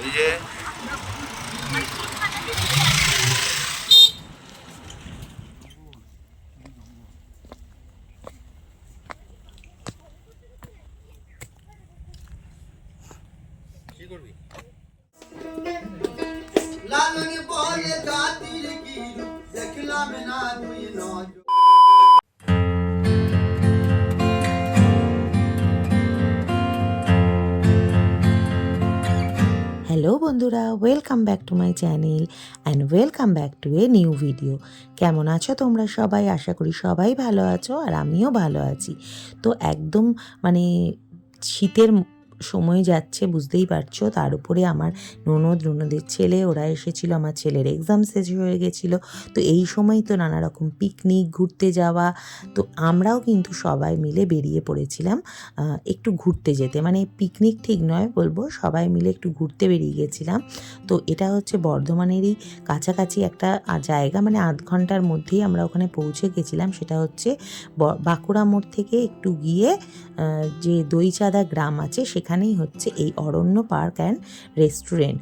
এই যে কি করবি লালন বলে জাতির কি দেখলাম না দুই নজর হ্যালো বন্ধুরা welcome back to my channel and welcome back to a new video কেমন আছো তোমরা সবাই? আশা করি সবাই ভালো আছো আর আমিও ভালো আছি। তো একদম মানে শীতের সময় যাচ্ছে, বুঝতেই পারছ? তার উপরে আমার ননদ, ননদের ছেলে, ওরা এসেছিল, আমার ছেলের এক্সাম শেষ হয়ে গেছিল। তো এই সময় তো নানা রকম পিকনিক ঘুরতে যাওয়া, তো আমরাও কিন্তু সবাই মিলে বেরিয়ে পড়েছিলাম একটু ঘুরতে যেতে। মানে পিকনিক ঠিক নয় বলব, সবাই মিলে একটু ঘুরতে বেরিয়ে গেছিলাম। তো এটা হচ্ছে বর্ধমানেরই কাছাকাছি একটা জায়গা মানে আধ ঘণ্টার মধ্যেই আমরা ওখানে পৌঁছে গেছিলাম। সেটা হচ্ছে বাঁকুড়া মোড় থেকে একটু গিয়ে যে দইচাঁদা গ্রাম আছে সেখানেই হচ্ছে এই অরণ্য পার্ক অ্যান্ড রেস্টুরেন্ট।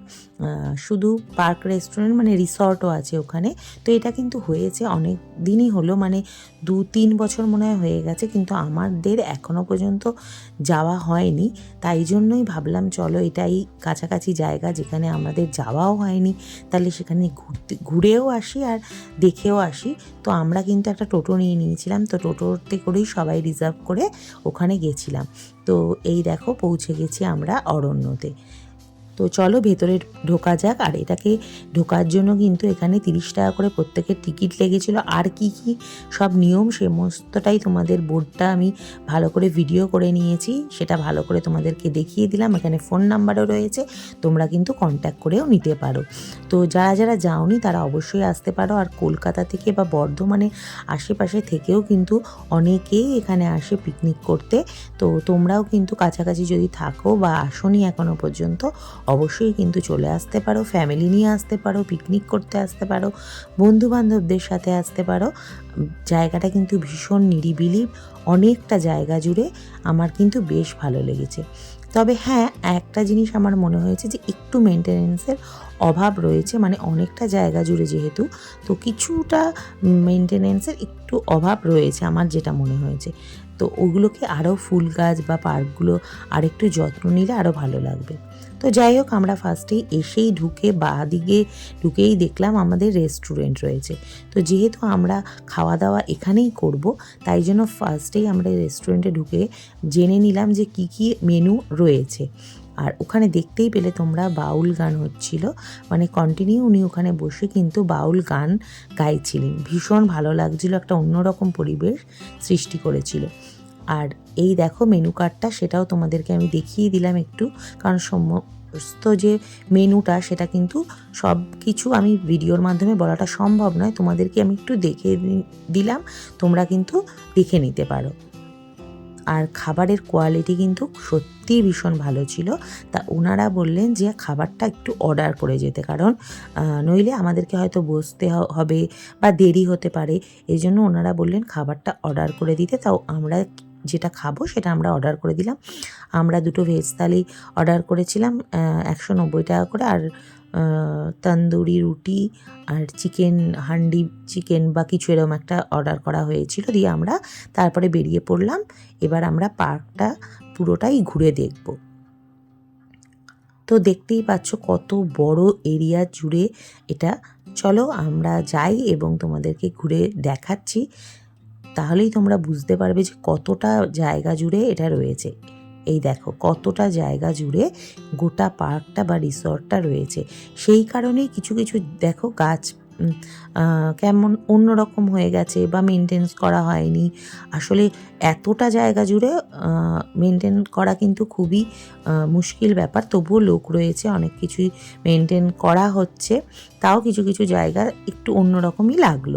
শুধু পার্ক রেস্টুরেন্ট মানে রিসর্টও আছে ওখানে। তো এটা কিন্তু হয়েছে অনেক দিনই হলো। মানে দু তিন বছর মনে হয় হয়ে গেছে, কিন্তু আমাদের এখনও পর্যন্ত যাওয়া হয়নি। তাই জন্যই ভাবলাম, চলো এটাই কাছাকাছি জায়গা যেখানে আমাদের যাওয়াও হয়নি। তাহলে সেখানে ঘুরতে, ঘুরেও আসি আর দেখেও আসি। তো আমরা কিন্তু একটা টোটো নিয়ে নিয়েছিলাম, তো টোটোতে করেই সবাই রিজার্ভ করে ওখানে গেছিলাম। তো এই দেখো, পৌঁছে গেছি আমরা অরণ্যতে। তো চলো ভেতরে ঢোকা যাক। আর এটাকে ঢোকার জন্য কিন্তু এখানে তিরিশ টাকা করে প্রত্যেকের টিকিট লেগেছিল। আর কি কি সব নিয়ম সমস্তটাই তোমাদের বোর্ডটা আমি ভালো করে ভিডিও করে নিয়েছি। সেটা ভালো করে তোমাদেরকে দেখিয়ে দিলাম। এখানে ফোন নাম্বারও রয়েছে। তোমরা কিন্তু কন্ট্যাক্ট করেও নিতে পারো। তো যারা যারা যাওনি, তারা অবশ্যই আসতে পারো। আর কলকাতা থেকে বা বর্ধমানে আশেপাশে থেকেও কিন্তু অনেকেই এখানে আসে পিকনিক করতে। তো তোমরাও কিন্তু কাছাকাছি যদি থাকো বা আসনি এখনও পর্যন্ত অবশ্যই কিন্তু চলে আসতে পারো ফ্যামিলি নিয়ে আসতে পারো পিকনিক করতে আসতে পারো বন্ধু বান্ধবদের সাথে আসতে পারো। জায়গাটা কিন্তু ভীষণ নিরিবিলি, অনেকটা জায়গা জুড়ে আমার কিন্তু বেশ ভালো লেগেছে। তবে হ্যাঁ একটা জিনিস আমার মনে হয়েছে যে একটু মেনটেনেন্সের অভাব রয়েছে মানে অনেকটা জায়গা জুড়ে যেহেতু, তো কিছুটা মেনটেনেন্সের একটু অভাব রয়েছে আমার যেটা মনে হয়েছে। তো ওগুলোকে আরও ফুল গাছ বা পার্কগুলো আরেকটু যত্ন নিলে আরও ভালো লাগবে। তো যাই হোক, আমরা ফার্স্টেই এসেই ঢুকে বা দিকে ঢুকেই দেখলাম আমাদের রেস্টুরেন্ট রয়েছে। তো যেহেতু আমরা খাওয়া দাওয়া এখানেই করব, তাই জন্য ফার্স্টেই আমরা রেস্টুরেন্টে ঢুকে জেনে নিলাম যে কি কি মেনু রয়েছে। আর ওখানে দেখতেই পেলে তোমরা বাউল গান হচ্ছিল মানে কন্টিনিউ উনি ওখানে বসে কিন্তু বাউল গান গাইছিলেন। ভীষণ ভালো লাগছিল, একটা অন্যরকম পরিবেশ সৃষ্টি করেছিল। আর এই দেখো মেনু কার্ডটা সেটাও তোমাদেরকে আমি দেখিয়ে দিলাম একটু। কারণ সমস্ত যে মেনুটা সেটা কিন্তু সব কিছু আমি ভিডিওর মাধ্যমে বলাটা সম্ভব নয়। তোমাদেরকে আমি একটু দেখে দিলাম, তোমরা কিন্তু দেখে নিতে পারো। আর খাবারের কোয়ালিটি কিন্তু সত্যিই ভীষণ ভালো ছিল। তা ওনারা বললেন যে খাবারটা একটু অর্ডার করে যেতে, কারণ নইলে আমাদেরকে হয়তো বসতে হবে বা দেরি হতে পারে। এই জন্য ওনারা বললেন খাবারটা অর্ডার করে দিতে। তাও আমরা যেটা খাব সেটা আমরা অর্ডার করে দিলাম। আমরা দুটো ভেজ থালি অর্ডার করেছিলাম একশো নব্বই টাকা করে আর তন্দুরি রুটি আর চিকেন হান্ডি চিকেন বা কিছু এরকম একটা অর্ডার করা হয়েছিল দিয়ে আমরা তারপরে বেরিয়ে পড়লাম। এবার আমরা পার্কটা পুরোটাই ঘুরে দেখব। তো দেখতেই পাচ্ছ কত বড় এরিয়া জুড়ে এটা। চলো আমরা যাই এবং তোমাদেরকে ঘুরে দেখাচ্ছি। তাহলেই তোমরা বুঝতে পারবে যে কতটা জায়গা জুড়ে এটা রয়েছে। এই দেখো, কতটা জায়গা জুড়ে গোটা পার্কটা বা রিসর্টটা রয়েছে। সেই কারণেই কিছু কিছু, দেখো গাছ কেমন অন্যরকম হয়ে গেছে বা মেনটেন্স করা হয়নি। আসলে এতটা জায়গা জুড়ে মেনটেন করা কিন্তু খুবই মুশকিল ব্যাপার। তবুও লোক রয়েছে, অনেক কিছুই মেনটেন করা হচ্ছে। তাও কিছু কিছু জায়গা একটু অন্যরকমই লাগল।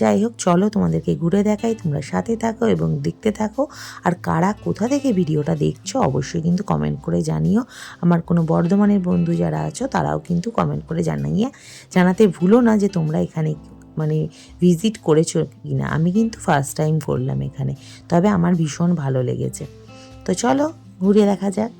যাই হোক, চলো তোমাদেরকে ঘুরে দেখাই, তোমরা সাথে থাকো এবং দেখতে থাকো। আর কারা কোথা থেকে ভিডিওটা দেখছ, অবশ্যই কিন্তু কমেন্ট করে জানিও। আমার কোনো বর্ধমানের বন্ধু যারা আছো, তারাও কিন্তু কমেন্ট করে জানাইয়া, জানাতে ভুলো না যে তোমরা এখানে মানে ভিজিট করেছ কি না আমি কিন্তু ফার্স্ট টাইম করলাম এখানে, তবে আমার ভীষণ ভালো লেগেছে। তো চলো, ঘুরে দেখা যাক।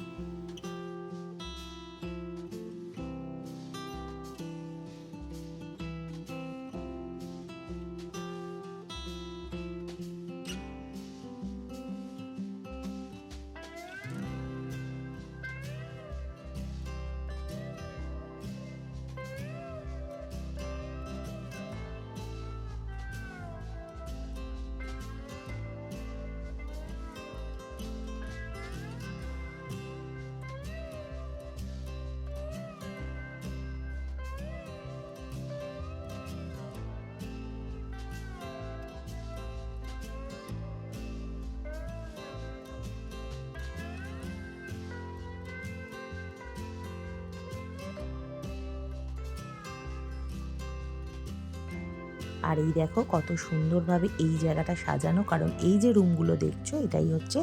আর এই দেখো কত সুন্দরভাবে এই জায়গাটা সাজানো, কারণ এই যে রুমগুলো দেখছ, এটাই হচ্ছে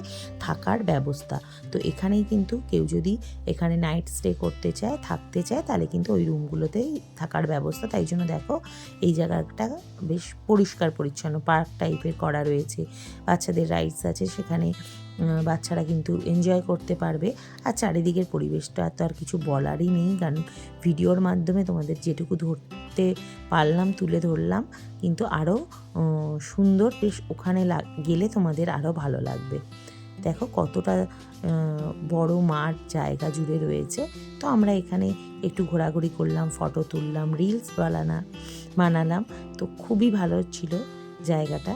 থাকার ব্যবস্থা। তো এখানেই কিন্তু কেউ যদি এখানে নাইট স্টে করতে চায়, থাকতে চায়, তাহলে কিন্তু ওই রুমগুলোতেই থাকার ব্যবস্থা। তাই জন্য দেখো এই জায়গাটা বেশ পরিষ্কার পরিচ্ছন্ন পার্ক টাইপের করা রয়েছে। বাচ্চাদের রাইডস আছে সেখানে বাচ্চারা কিন্তু এনজয় করতে পারবে। আর চারিদিকের পরিবেশটা তো আর কিছু বলারই নেই, কারণ ভিডিওর মাধ্যমে তোমাদের যেটুকু ধরতে পারলাম, তুলে ধরলাম। কিন্তু আরও সুন্দর বেশ ওখানে গেলে তোমাদের আরও ভালো লাগবে। দেখো কতটা বড় মাঠ, জায়গা জুড়ে রয়েছে। তো আমরা এখানে একটু ঘোরাঘুরি করলাম, ফটো তুললাম রিলস বানানা, বানালাম। তো খুবই ভালো ছিল জায়গাটা।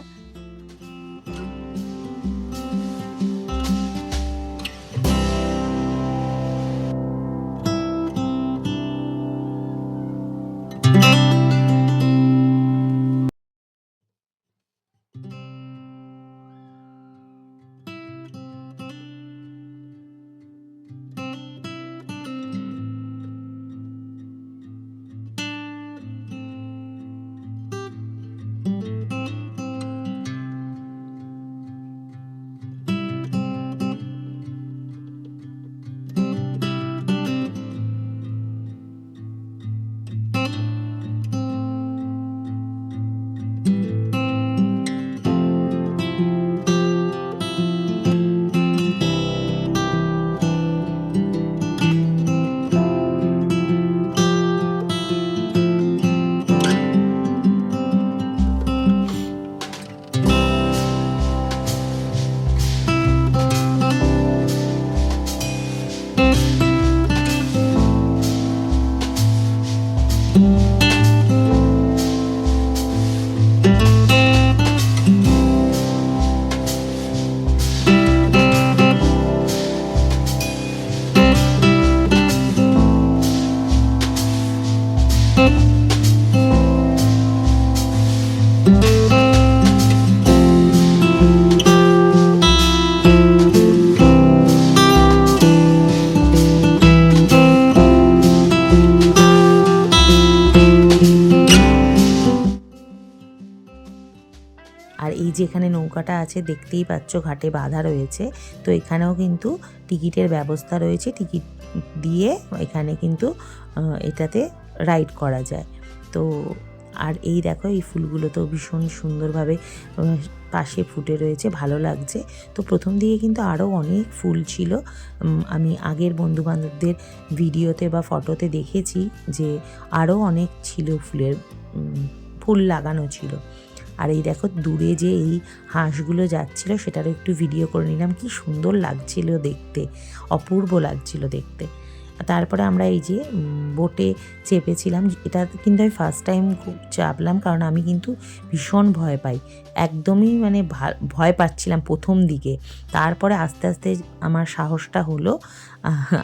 আর এই যে এখানে নৌকাটা আছে দেখতেই পাচ্ছ ঘাটে বাঁধা রয়েছে। তো এখানেও কিন্তু টিকিটের ব্যবস্থা রয়েছে। টিকিট দিয়ে এখানে কিন্তু এটাতে রাইড করা যায়। তো আর এই দেখো, এই ফুলগুলো তো ভীষণ সুন্দরভাবে পাশে ফুটে রয়েছে, ভালো লাগছে। তো প্রথম দিকে কিন্তু আরও অনেক ফুল ছিল। আমি আগের বন্ধুবান্ধবদের ভিডিওতে বা ফটোতে দেখেছি যে আরও অনেক ছিল ফুলের ফুল লাগানো ছিল। আর এই দেখো দূরে যে এই হাঁসগুলো যাচ্ছিল, সেটারও একটু ভিডিও করে নিলাম। কি সুন্দর লাগছিল দেখতে, অপূর্ব লাগছিল দেখতে। তারপরে আমরা এই যে বোটে চেপেছিলাম। এটা কিন্তু আমি ফার্স্ট টাইম খুব চাপলাম, কারণ আমি কিন্তু ভীষণ ভয় পাই। একদমই মানে ভয় পাচ্ছিলাম প্রথম দিকে। তারপরে আস্তে আস্তে আমার সাহসটা হলো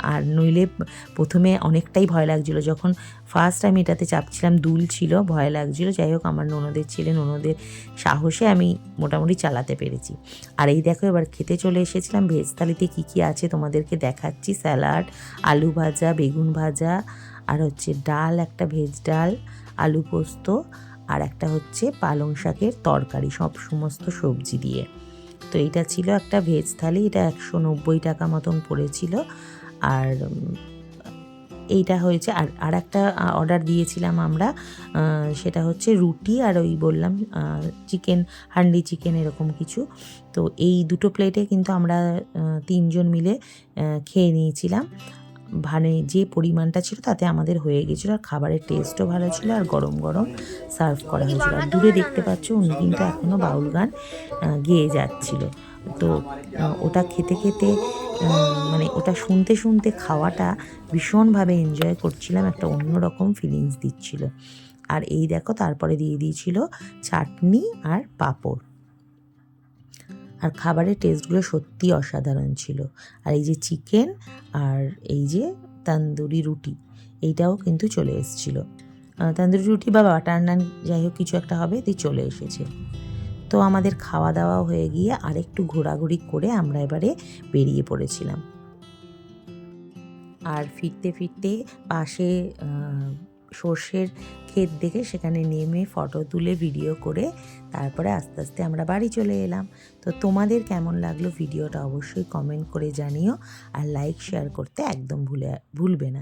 আর নইলে প্রথমে অনেকটাই ভয় লাগছিল। যখন ফার্স্ট টাইম এটাতে চাপছিলাম, দুল ছিল, ভয় লাগছিল। যাই হোক, আমার ননদের ছেলে, ননদের সাহসে আমি মোটামুটি চালাতে পেরেছি। আর এই দেখো, এবার খেতে চলে এসেছিলাম। ভেজ থালিতে কী কী আছে তোমাদেরকে দেখাচ্ছি? স্যালাড, আলু ভাজা, বেগুন ভাজা, আর হচ্ছে ডাল, একটা ভেজ ডাল, আলু পোস্ত, আর একটা হচ্ছে পালং শাকের তরকারি, সব সমস্ত সবজি দিয়ে। তো এটা ছিল একটা ভেজ থালি, এটা একশো নব্বই টাকা মতন পড়েছিল। আর এইটা হয়েছে, আর আর একটা অর্ডার দিয়েছিলাম আমরা সেটা হচ্ছে রুটি আর ওই বললাম চিকেন, হান্ডি চিকেন এরকম কিছু। তো এই দুটো প্লেটে কিন্তু আমরা তিনজন মিলে খেয়ে নিয়েছিলাম। মানে যে পরিমাণটা ছিল তাতে আমাদের হয়ে গেছিল আর খাবারের টেস্টও ভালো ছিল আর গরম গরম সার্ভ করা হয়েছিল। আর দূরে দেখতে পাচ্ছ উনি কিন্তু এখনও বাউল গান গেয়ে যাচ্ছিল। তো ওটা খেতে খেতে মানে ওটা শুনতে শুনতে খাওয়াটা ভীষণভাবে এনজয় করছিলাম, একটা অন্যরকম ফিলিংস দিচ্ছিল। আর এই দেখো, তারপরে দিয়ে দিয়েছিল চাটনি আর পাঁপড়। আর খাবারের টেস্টগুলো সত্যি অসাধারণ ছিল। আর এই যে চিকেন আর এই যে তান্দুরি রুটি, এইটাও কিন্তু চলে এসেছিল। তান্দুরি রুটি বা বাটার নান যাই হোক কিছু একটা হবে দিয়ে চলে এসেছে। তো আমাদের খাওয়া দাওয়া হয়ে গিয়ে আরেকটু ঘোরাঘুরি করে আমরা এবারে বেরিয়ে পড়েছিলাম। আর ফিরতে ফিরতে পাশে সর্ষের ক্ষেত দেখে সেখানে নেমে ফটো তুলে ভিডিও করে তারপরে আস্তে আস্তে আমরা বাড়ি চলে এলাম। তো তোমাদের কেমন লাগল ভিডিওটা অবশ্যই কমেন্ট করে জানিও আর লাইক শেয়ার করতে একদম ভুলে ভুলবে না।